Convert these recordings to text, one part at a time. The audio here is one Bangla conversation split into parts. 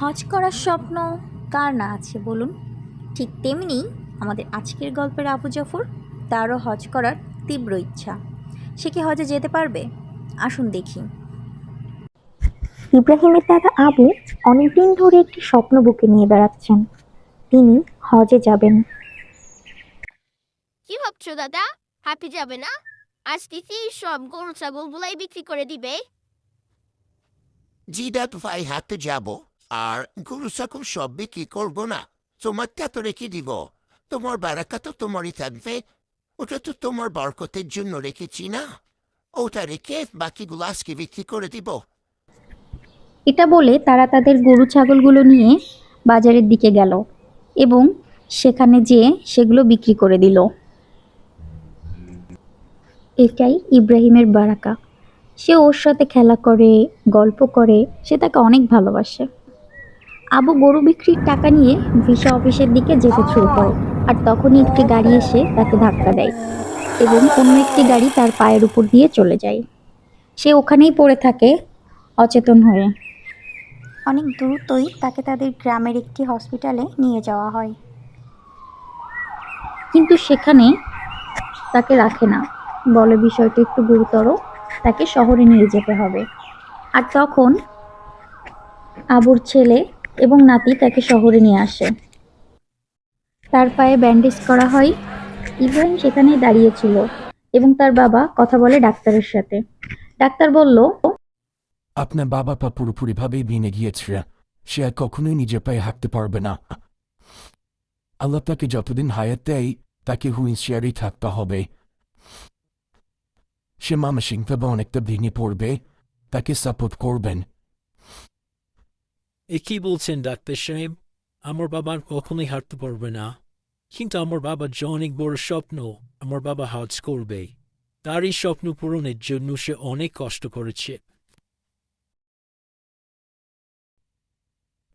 হজ করার স্বপ্ন কার না আছে বলুন? ঠিক তেমনি আমাদের আজকের গল্পের আবু জাফর তারও হজ করার তীব্র ইচ্ছা। সে কি হজে যেতে পারবে? আসুন দেখি। ইব্রাহিমের দাদা আবু অনেকদিন ধরে একটি স্বপ্ন বুকে নিয়ে বেড়াচ্ছেন। তিনি হজে যাবেন। কি ভাবছ দাদা? হাঁপি যাবে না? আজ কি সব গরু ছাগল গুলাই বিক্রি করে দিবে? জি দাদ ভাই হাতে যাব। আর গরু ছাগল সব বিক্রি করব না? তোমারটা তো রেখে দিব। তোমার বারাকা তো তোমারই থাকবে। ওটা তো তোমার বরকতের জন্য রেখেছি না। ওটা রেখে বাকিগুলো আজকে বিক্রি করে দিব। এটা বলে তারা তাদের গরু ছাগলগুলো নিয়ে বাজারের দিকে গেল এবং সেখানে যেয়ে সেগুলো বিক্রি করে দিল। এটাই ইব্রাহিমের বারাকা। সে ওর সাথে খেলা করে, গল্প করে, সে তাকে অনেক ভালোবাসে। আবু গরু বিক্রির টাকা নিয়ে ভিসা অফিসের দিকে যেতে শুরু করে আর তখনই একটি গাড়ি এসে তাকে ধাক্কা দেয় এবং অন্য একটি গাড়ি তার পায়ের উপর দিয়ে চলে যায়। সে ওখানেই পড়ে থাকে অচেতন হয়ে। অনেক দ্রুতই তাকে তাদের গ্রামের একটি হসপিটালে নিয়ে যাওয়া হয়। কিন্তু সেখানে তাকে রাখে না। বলে বিষয়টা একটু গুরুতর তাকে শহরে নিয়ে যেতে হবে। আর তখন আবুর ছেলে এবং নাতি তাকে শহরে নিয়ে আসে। তার পায়ে ব্যান্ডেজ করা হয়। ইব্রাহিম সেখানেই দাঁড়িয়েছিল এবং তার বাবা কথা বলে ডাক্তারের সাথে। ডাক্তার বলল, আপনার বাবা পা পুরোপুরিভাবেই ভেঙে গিয়েছে। সে আর কখনোই নিজের পায়ে হাঁটতে পারবে না। আল্লাহ তাকে যতদিন হায়াত দেয়, তাকে হুইলচেয়ারই থাকতে হবে। সে মামা মানসিকভাবে অনেকটা ভেঙে পড়বে। তাকে সাপোর্ট করবেন। এ কি বলছেন ডাক্তার সাহেব আমার বাবা কখনোই হাঁটতে পারবে না কিন্তু আমার বাবার যে অনেক বড় স্বপ্ন আমার বাবা হজ করবে তার এই স্বপ্ন পূরণের জন্য সে অনেক কষ্ট করেছে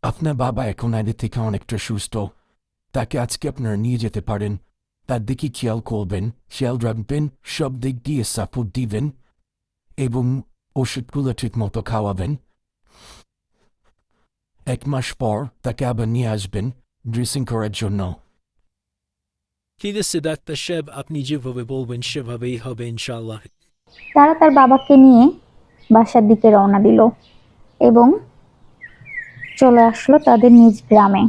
আপনার বাবা এখন আগে থেকে অনেকটা সুস্থ তাকে আজকে আপনারা নিয়ে যেতে পারেন তার দিকে খেয়াল করবেন খেয়াল রাখবেন সব দিক দিয়ে সাপোর্ট দিবেন এবং ওষুধগুলো ঠিক মতো খাওয়াবেন এক মাস পর তাকে আবার নিয়ে আসবেন ড্রেসিং করার জন্য ঠিক আছে ডাক্তার সাহেব আপনি যেভাবে বলবেন সেভাবেই হবে ইনশাল্লাহ তারা তার বাবাকে নিয়ে বাসার দিকে রওনা দিল এবং চলে আসলো তাদের নিজ গ্রামে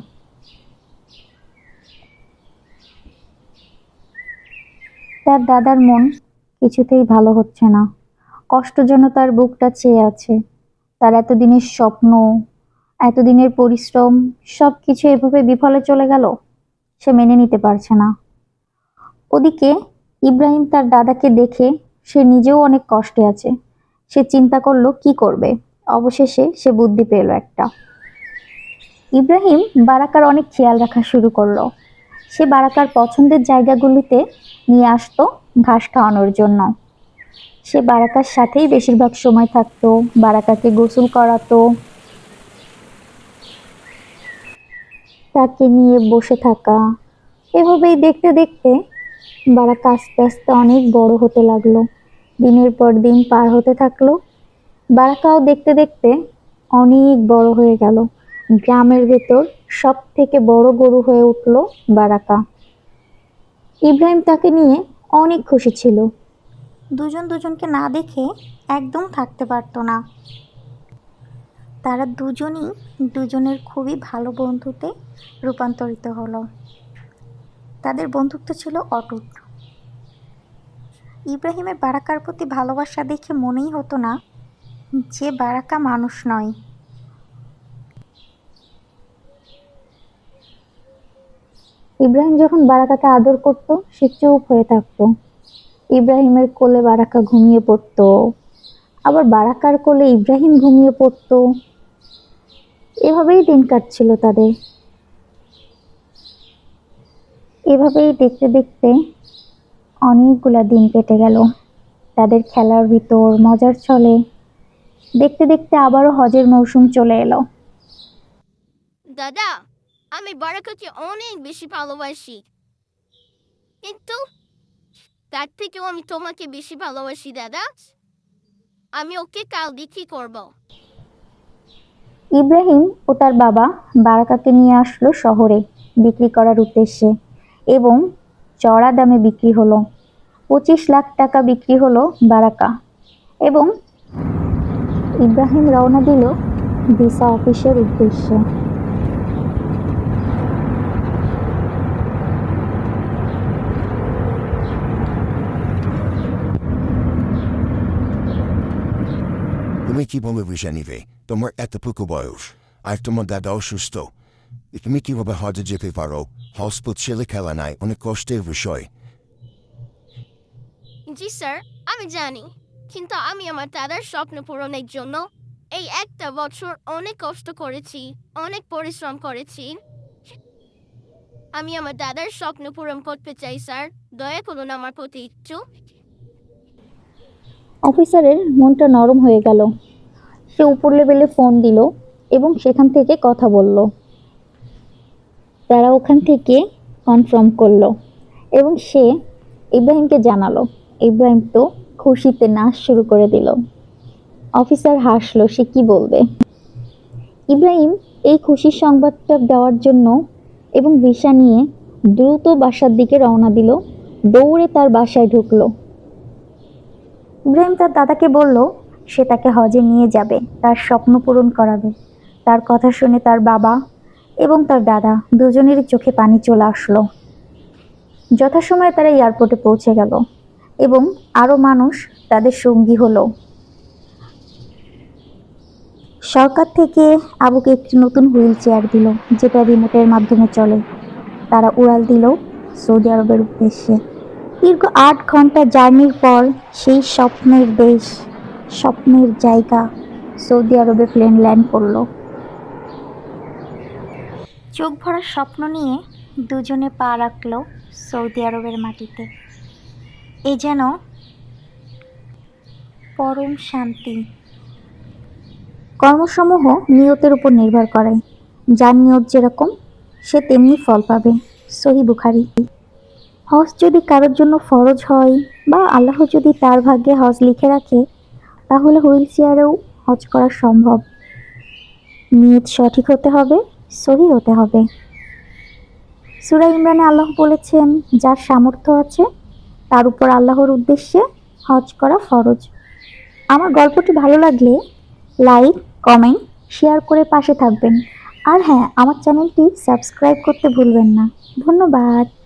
তার দাদার মন কিছুতেই ভালো হচ্ছে না কষ্ট যেন তার বুকটা চেয়ে আছে তার এতদিনের স্বপ্ন এতদিনের পরিশ্রম সব কিছু এভাবে বিফলে চলে গেল, সে মেনে নিতে পারছে না। ওদিকে ইব্রাহিম তার দাদাকে দেখে সে নিজেও অনেক কষ্টে আছে। সে চিন্তা করল, কি করবে? অবশেষে সে বুদ্ধি পেল একটা। ইব্রাহিম বারাকার অনেক খেয়াল রাখা শুরু করল। সে বারাকার পছন্দের জায়গাগুলিতে নিয়ে আসতো ঘাস খাওয়ানোর জন্য। সে বারাকার সাথেই বেশিরভাগ সময় থাকতো, বারাকাকে গোসল করাতো তাকে নিয়ে বসে থাকা। এভাবেই দেখতে দেখতে বারাকা আস্তে আস্তে অনেক বড় হতে লাগল। দিনের পর দিন পার হতে থাকল। বারাকাও দেখতে দেখতে অনেক বড় হয়ে গেল। গ্রামের ভেতর সব থেকে বড় গরু হয়ে উঠল বারাকা। ইব্রাহিম তাকে নিয়ে অনেক খুশি ছিল। দুজন দুজনকে না দেখে একদম থাকতে পারতো না। তারা দুজনই দুজনের খুবই ভালো বন্ধুতে রূপান্তরিত হলো। তাদের বন্ধুত্ব ছিল অটুট। ইব্রাহিমের বারাকার প্রতি ভালোবাসা দেখে মনেই হতো না যে বারাকা মানুষ নয়। ইব্রাহিম যখন বারাকাকে আদর করত, সে চুপ হয়ে থাকতো। ইব্রাহিমের কোলে বারাকা ঘুমিয়ে পড়তো। আবার বারাকার কোলে ইব্রাহিম ঘুমিয়ে পড়তো। এভাবেই দিন কাটছিল তাদের। এভাবেই দেখতে দেখতে অনেকগুলা দিন কেটে গেল। তাদের খেলার ভিতর মজার চলে দেখতে দেখতে আবারও হজের মৌসুম চলে এলো। দাদা, আমি বারাকাকে অনেক বেশি ভালোবাসি। কিন্তু তার থেকেও আমি তোমাকে বেশি ভালোবাসি, দাদা। আমি ওকে কাল বিক্রি করব। ইব্রাহিম ও তার বাবা বারাকাকে নিয়ে আসলো শহরে বিক্রি করার উদ্দেশ্যে এবং চড়া দামে বিক্রি হলো। পঁচিশ লাখ টাকা বিক্রি হলো বারাকা এবং ইব্রাহিম রওনা দিল ভিসা অফিসের উদ্দেশ্যে। তুমি কীভাবে বুঝে নিবে তোমার এতটুকু বয়স আর তোমার দাদা অসুস্থ তুমি কীভাবে হজে যেতে পারো হসপিটাল ছেলে খেলা নাই অনেক কষ্টের বিষয় জি স্যার আমি জানি কিন্তু আমি আমার দাদার স্বপ্ন পূরণের জন্য এই একটা বছর অনেক কষ্ট করেছি অনেক পরিশ্রম করেছি আমি আমার দাদার স্বপ্ন পূরণ করতে চাই স্যার দয়া করুন আমার প্রতি একটু অফিসারের মনটা নরম হয়ে গেল। সে উপর লেভেলে ফোন দিল এবং সেখান থেকে কথা বলল। তারা ওখান থেকে কনফার্ম করল এবং সে ইব্রাহিমকে জানালো। ইব্রাহিম তো খুশিতে নাচ শুরু করে দিল। অফিসার হাসলো, সে কি বলবে? ইব্রাহিম এই খুশির সংবাদটা দেওয়ার জন্য এবং ভিসা নিয়ে দ্রুত বাসার দিকে রওনা দিল। দৌড়ে তার বাসায় ঢুকলো। ইব্রাহিম তার দাদাকে বলল, সে তাকে হজে নিয়ে যাবে, তার স্বপ্ন পূরণ করাবে। তার কথা শুনে তার বাবা এবং তার দাদা দুজনেরই চোখে পানি চলে আসলো। যথাসময়ে তারা এয়ারপোর্টে পৌঁছে গেল এবং আরও মানুষ তাদের সঙ্গী হলো। সরকার থেকে আবুকে একটি নতুন হুইল চেয়ার দিল, যেটা রিমোটের মাধ্যমে চলে। তারা উড়াল দিল সৌদি আরবের উদ্দেশ্যে। দীর্ঘ আট ঘণ্টা জার্নির পর সেই স্বপ্নের দেশ, স্বপ্নের জায়গা সৌদি আরবে প্লেন ল্যান্ড করল। চোখ ভরা স্বপ্ন নিয়ে দুজনে পা রাখল সৌদি আরবের মাটিতে। এ যেন পরম শান্তি। কর্মসমূহ নিয়তের উপর নির্ভর করে। যার নিয়ত যেরকম, সে তেমনি ফল পাবে। সহি বুখারি। হজ যদি কারোর জন্য ফরজ হয় বা আল্লাহ যদি তার ভাগ্যে হজ লিখে রাখে, তাহলে হুইল চেয়ারেও হজ করা সম্ভব। নিয়ত সঠিক হতে হবে, সহি হতে হবে। সুরা ইমরানে আল্লাহ বলেছেন, যার সামর্থ্য আছে, তার উপর আল্লাহর উদ্দেশ্যে হজ করা ফরজ। আমার গল্পটি ভালো লাগলে লাইক, কমেন্ট, শেয়ার করে পাশে থাকবেন। আর হ্যাঁ আমার চ্যানেলটি সাবস্ক্রাইব করতে ভুলবেন না। ধন্যবাদ।